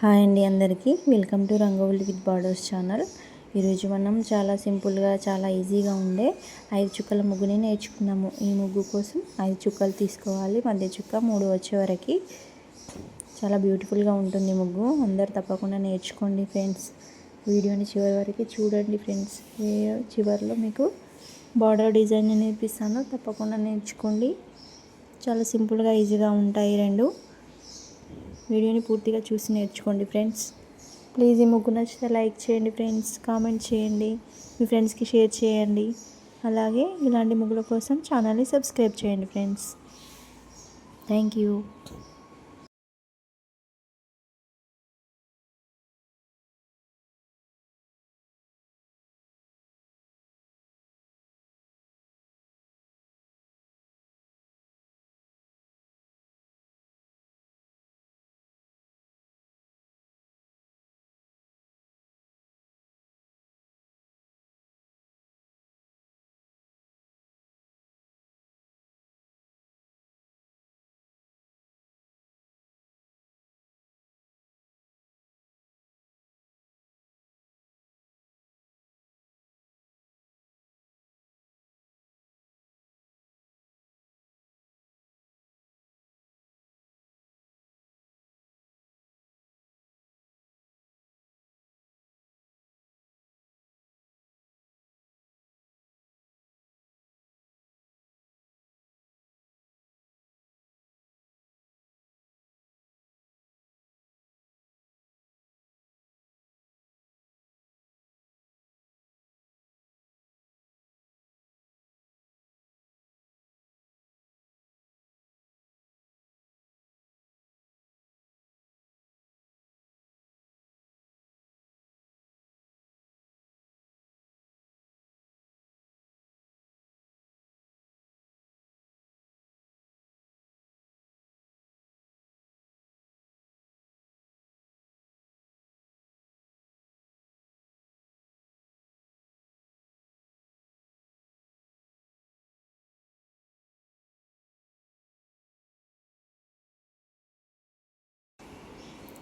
Hi అండి అందరికీ. Welcome to rangoli with borders channel. ఈరోజు మనం చాలా సింపుల్గా చాలా ఈజీగా ఉండే ఐదు చుక్కల ముగ్గుని నేర్చుకున్నాము. ఈ ముగ్గు కోసం ఐదు చుక్కలు తీసుకోవాలి. మధ్య చుక్క మూడు వచ్చే వరకు. చాలా బ్యూటిఫుల్గా ఉంటుంది ముగ్గు. అందరు తప్పకుండా నేర్చుకోండి ఫ్రెండ్స్. వీడియోని చివరి వరకు చూడండి ఫ్రెండ్స్. చివరిలో మీకు బార్డర్ డిజైన్ నేర్పిస్తాను తప్పకుండా నేర్చుకోండి. చాలా సింపుల్గా ఈజీగా ఉంటాయి రెండు. వీడియోని పూర్తిగా చూసి నేర్చుకోండి ఫ్రెండ్స్. ప్లీజ్ ఈ ముగ్గు నచ్చితే లైక్ చేయండి ఫ్రెండ్స్ కామెంట్ చేయండి మీ ఫ్రెండ్స్కి షేర్ చేయండి. అలాగే ఇలాంటి ముగ్గుల కోసం ఛానల్ని సబ్స్క్రైబ్ చేయండి ఫ్రెండ్స్. Thank you.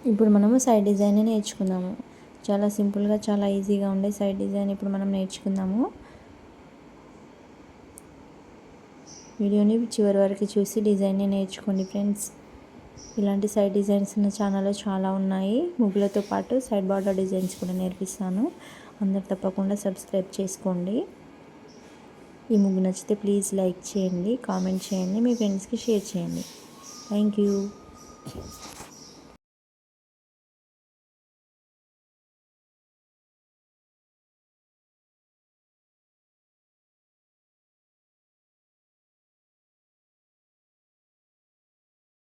ఇప్పుడు మనము సైడ్ డిజైన్ నేర్చుకుందాము. చాలా సింపుల్గా చాలా ఈజీగా ఉండే సైడ్ డిజైన్ ఇప్పుడు మనం నేర్చుకుందాము. వీడియోని చివరి వరకు చూసి డిజైన్ని నేర్చుకోండి ఫ్రెండ్స్ ఇలాంటి సైడ్ డిజైన్స్ ఉన్న ఛానల్లో చాలా ఉన్నాయి. ముగ్గులతో పాటు సైడ్ బార్డర్ డిజైన్స్ కూడా నేర్పిస్తాను. అందరు తప్పకుండా సబ్స్క్రైబ్ చేసుకోండి. ఈ ముగ్గు నచ్చితే ప్లీజ్ లైక్ చేయండి కామెంట్ చేయండి మీ ఫ్రెండ్స్కి షేర్ చేయండి. Thank you